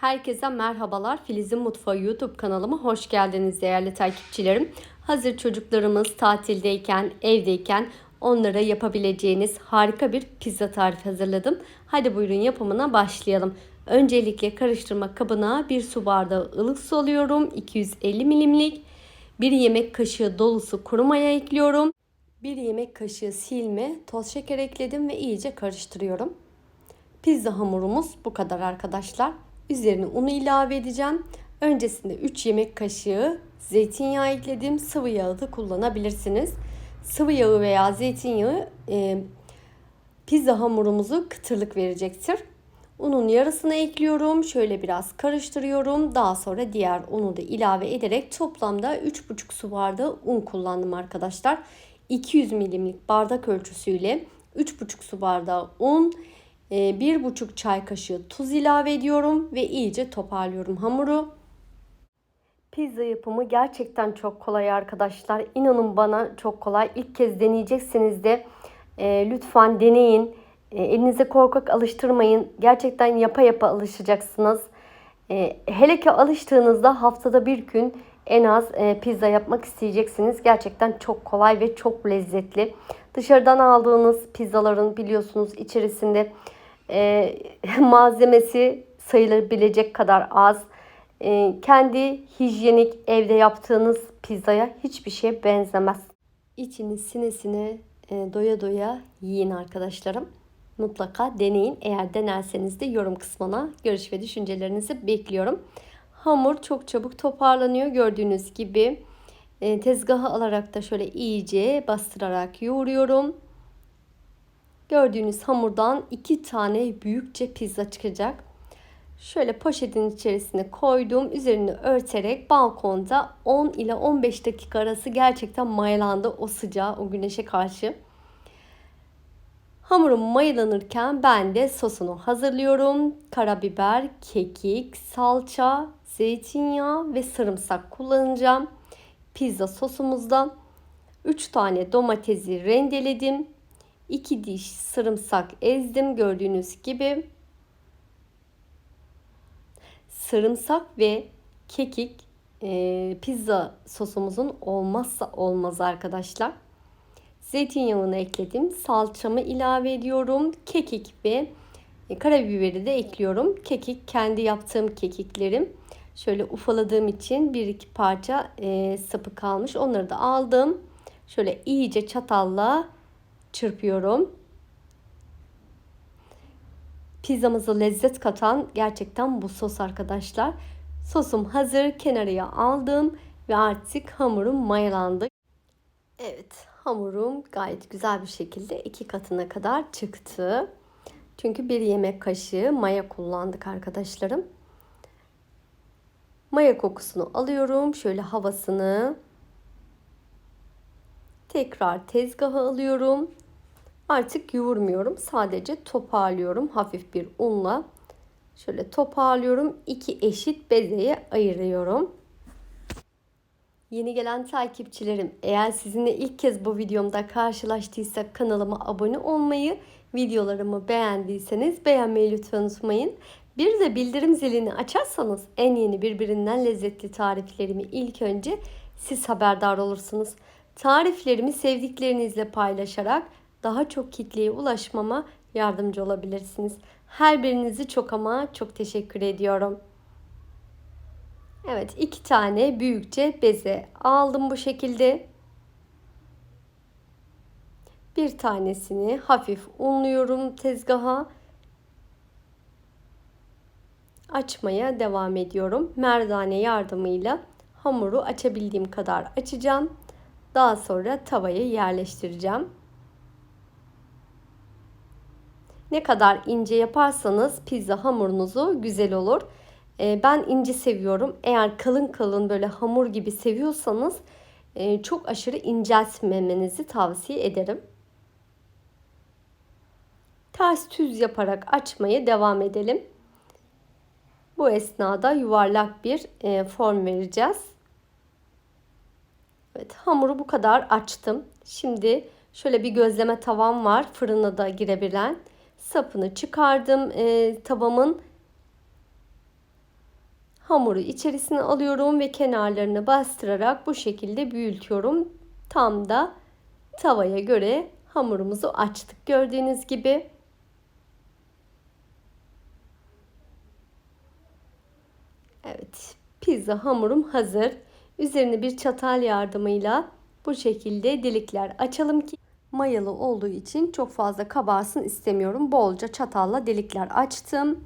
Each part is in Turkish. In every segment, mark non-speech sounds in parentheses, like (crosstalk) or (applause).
Herkese merhabalar. Filiz'in Mutfağı YouTube kanalıma hoş geldiniz değerli takipçilerim. Hazır çocuklarımız tatildeyken, evdeyken onlara yapabileceğiniz harika bir pizza tarifi hazırladım. Hadi buyurun yapımına başlayalım. Öncelikle karıştırma kabına bir su bardağı ılık su alıyorum. 250 milimlik. Bir yemek kaşığı dolusu kuru maya ekliyorum. Bir yemek kaşığı silme, toz şeker ekledim ve iyice karıştırıyorum. Pizza hamurumuz bu kadar arkadaşlar. Üzerine unu ilave edeceğim. Öncesinde 3 yemek kaşığı zeytinyağı ekledim. Sıvı yağı da kullanabilirsiniz. Sıvı yağı veya zeytinyağı e, pizza hamurumuzu kıtırlık verecektir. Unun yarısını ekliyorum. Şöyle biraz karıştırıyorum. Daha sonra diğer unu da ilave ederek toplamda 3,5 su bardağı un kullandım arkadaşlar. 200 milimlik bardak ölçüsüyle 3,5 su bardağı un, 1,5 ee, çay kaşığı tuz ilave ediyorum ve iyice toparlıyorum hamuru. Pizza yapımı gerçekten çok kolay arkadaşlar. İnanın bana çok kolay. İlk kez deneyeceksiniz de e, lütfen deneyin. E, elinize korkak alıştırmayın. Gerçekten yapa yapa alışacaksınız. E, hele ki alıştığınızda haftada bir gün en az e, pizza yapmak isteyeceksiniz. Gerçekten çok kolay ve çok lezzetli. Dışarıdan aldığınız pizzaların biliyorsunuz içerisinde e, (laughs) malzemesi sayılabilecek kadar az. E, kendi hijyenik evde yaptığınız pizzaya hiçbir şey benzemez. İçini sinesine e, doya doya yiyin arkadaşlarım. Mutlaka deneyin. Eğer denerseniz de yorum kısmına görüş ve düşüncelerinizi bekliyorum. Hamur çok çabuk toparlanıyor. Gördüğünüz gibi e, tezgaha alarak da şöyle iyice bastırarak yoğuruyorum. Gördüğünüz hamurdan iki tane büyükçe pizza çıkacak. Şöyle poşetin içerisine koydum. Üzerini örterek balkonda 10 ile 15 dakika arası gerçekten mayalandı o sıcağı, o güneşe karşı. Hamurum mayalanırken ben de sosunu hazırlıyorum. Karabiber, kekik, salça, zeytinyağı ve sarımsak kullanacağım. Pizza sosumuzda 3 tane domatesi rendeledim. 2 diş sarımsak ezdim gördüğünüz gibi. Sarımsak ve kekik e, pizza sosumuzun olmazsa olmaz arkadaşlar. Zeytinyağını ekledim. Salçamı ilave ediyorum. Kekik ve e, karabiberi de ekliyorum. Kekik kendi yaptığım kekiklerim. Şöyle ufaladığım için bir iki parça e, sapı kalmış. Onları da aldım. Şöyle iyice çatalla çırpıyorum. Pizzamıza lezzet katan gerçekten bu sos arkadaşlar. Sosum hazır. Kenarıya aldım ve artık hamurum mayalandı. Evet hamurum gayet güzel bir şekilde iki katına kadar çıktı. Çünkü bir yemek kaşığı maya kullandık arkadaşlarım. Maya kokusunu alıyorum. Şöyle havasını tekrar tezgaha alıyorum. Artık yoğurmuyorum. Sadece toparlıyorum hafif bir unla. Şöyle toparlıyorum. İki eşit bezeye ayırıyorum. Yeni gelen takipçilerim eğer sizinle ilk kez bu videomda karşılaştıysak kanalıma abone olmayı, videolarımı beğendiyseniz beğenmeyi lütfen unutmayın. Bir de bildirim zilini açarsanız en yeni birbirinden lezzetli tariflerimi ilk önce siz haberdar olursunuz. Tariflerimi sevdiklerinizle paylaşarak daha çok kitleye ulaşmama yardımcı olabilirsiniz. Her birinizi çok ama çok teşekkür ediyorum. Evet iki tane büyükçe beze aldım bu şekilde. Bir tanesini hafif unluyorum tezgaha. Açmaya devam ediyorum. Merdane yardımıyla hamuru açabildiğim kadar açacağım. Daha sonra tavaya yerleştireceğim. Ne kadar ince yaparsanız pizza hamurunuzu güzel olur. Ee, ben ince seviyorum. Eğer kalın kalın böyle hamur gibi seviyorsanız e, çok aşırı inceltmemenizi tavsiye ederim. Ters tüz yaparak açmaya devam edelim. Bu esnada yuvarlak bir e, form vereceğiz. Evet hamuru bu kadar açtım. Şimdi şöyle bir gözleme tavam var. Fırına da girebilen. Sapını çıkardım e, tavamın. Hamuru içerisine alıyorum ve kenarlarını bastırarak bu şekilde büyütüyorum. Tam da tavaya göre hamurumuzu açtık gördüğünüz gibi. Evet, pizza hamurum hazır. Üzerine bir çatal yardımıyla bu şekilde delikler açalım ki mayalı olduğu için çok fazla kabarsın istemiyorum. Bolca çatalla delikler açtım.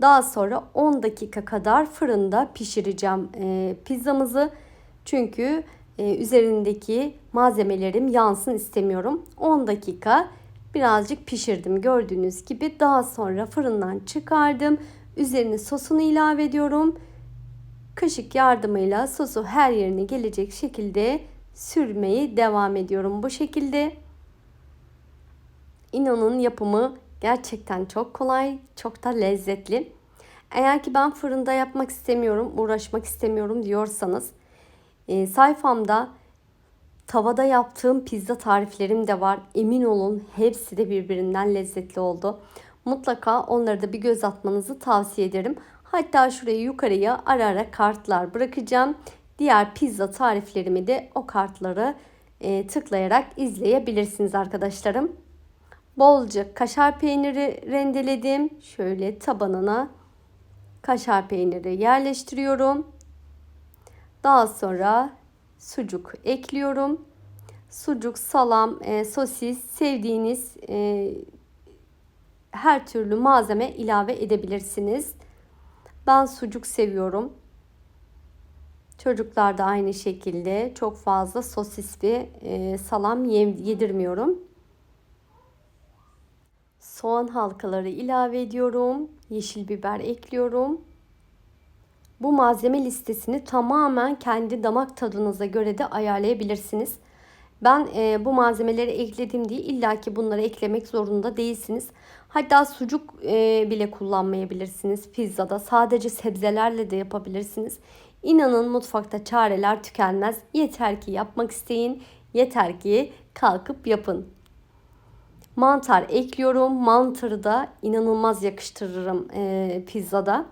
Daha sonra 10 dakika kadar fırında pişireceğim e, pizzamızı. Çünkü e, üzerindeki malzemelerim yansın istemiyorum. 10 dakika birazcık pişirdim gördüğünüz gibi. Daha sonra fırından çıkardım. Üzerine sosunu ilave ediyorum. Kaşık yardımıyla sosu her yerine gelecek şekilde sürmeyi devam ediyorum bu şekilde. İnanın yapımı gerçekten çok kolay, çok da lezzetli. Eğer ki ben fırında yapmak istemiyorum, uğraşmak istemiyorum diyorsanız e, sayfamda tavada yaptığım pizza tariflerim de var. Emin olun hepsi de birbirinden lezzetli oldu. Mutlaka onları da bir göz atmanızı tavsiye ederim. Hatta şuraya yukarıya ara ara kartlar bırakacağım. Diğer pizza tariflerimi de o kartları e, tıklayarak izleyebilirsiniz arkadaşlarım. Bolca kaşar peyniri rendeledim. Şöyle tabanına kaşar peyniri yerleştiriyorum. Daha sonra sucuk ekliyorum. Sucuk, salam, e, sosis sevdiğiniz e, her türlü malzeme ilave edebilirsiniz. Ben sucuk seviyorum. Çocuklar da aynı şekilde çok fazla sosis ve e, salam yedirmiyorum. Soğan halkaları ilave ediyorum. Yeşil biber ekliyorum. Bu malzeme listesini tamamen kendi damak tadınıza göre de ayarlayabilirsiniz. Ben e, bu malzemeleri ekledim diye illaki bunları eklemek zorunda değilsiniz. Hatta sucuk e, bile kullanmayabilirsiniz pizzada. Sadece sebzelerle de yapabilirsiniz. İnanın mutfakta çareler tükenmez. Yeter ki yapmak isteyin. Yeter ki kalkıp yapın. Mantar ekliyorum. Mantarı da inanılmaz yakıştırırım e, pizzada.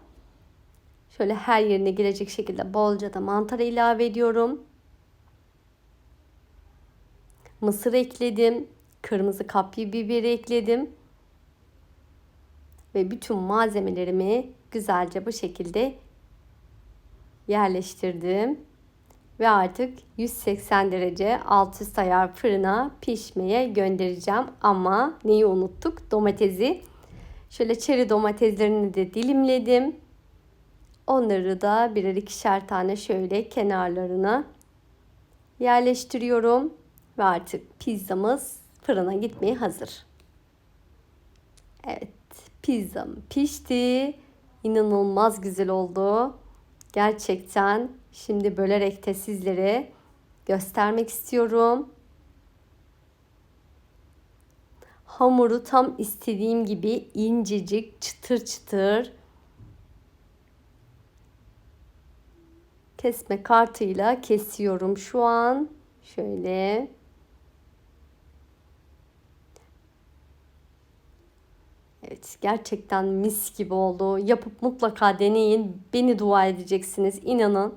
Şöyle her yerine gelecek şekilde bolca da mantar ilave ediyorum. Mısır ekledim. Kırmızı kapya biberi ekledim. Ve bütün malzemelerimi güzelce bu şekilde yerleştirdim. Ve artık 180 derece alt üst ayar fırına pişmeye göndereceğim. Ama neyi unuttuk? Domatesi. Şöyle çeri domateslerini de dilimledim. Onları da birer ikişer tane şöyle kenarlarına yerleştiriyorum. Ve artık pizzamız fırına gitmeye hazır. Evet pizzam pişti. İnanılmaz güzel oldu. Gerçekten şimdi bölerek de sizlere göstermek istiyorum. Hamuru tam istediğim gibi incecik, çıtır çıtır. Kesme kartıyla kesiyorum şu an. Şöyle. Evet gerçekten mis gibi oldu. Yapıp mutlaka deneyin. Beni dua edeceksiniz. inanın.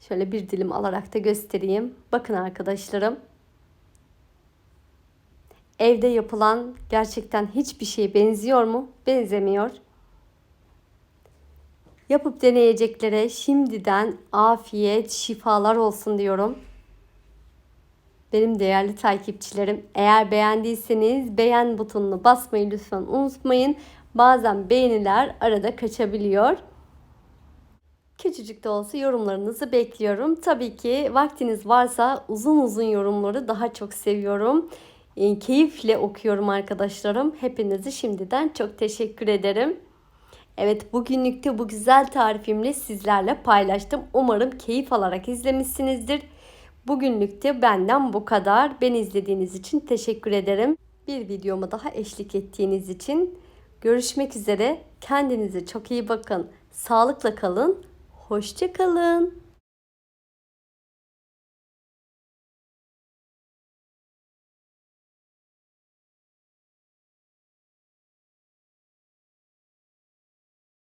Şöyle bir dilim alarak da göstereyim. Bakın arkadaşlarım. Evde yapılan gerçekten hiçbir şeye benziyor mu? Benzemiyor. Yapıp deneyeceklere şimdiden afiyet, şifalar olsun diyorum. Benim değerli takipçilerim eğer beğendiyseniz beğen butonunu basmayı lütfen unutmayın. Bazen beğeniler arada kaçabiliyor. Küçücük de olsa yorumlarınızı bekliyorum. Tabii ki vaktiniz varsa uzun uzun yorumları daha çok seviyorum. E, keyifle okuyorum arkadaşlarım. Hepinizi şimdiden çok teşekkür ederim. Evet bugünlükte bu güzel tarifimle sizlerle paylaştım. Umarım keyif alarak izlemişsinizdir. Bugünlükte benden bu kadar. Beni izlediğiniz için teşekkür ederim. Bir videoma daha eşlik ettiğiniz için görüşmek üzere. Kendinize çok iyi bakın. Sağlıkla kalın. Hoşça kalın.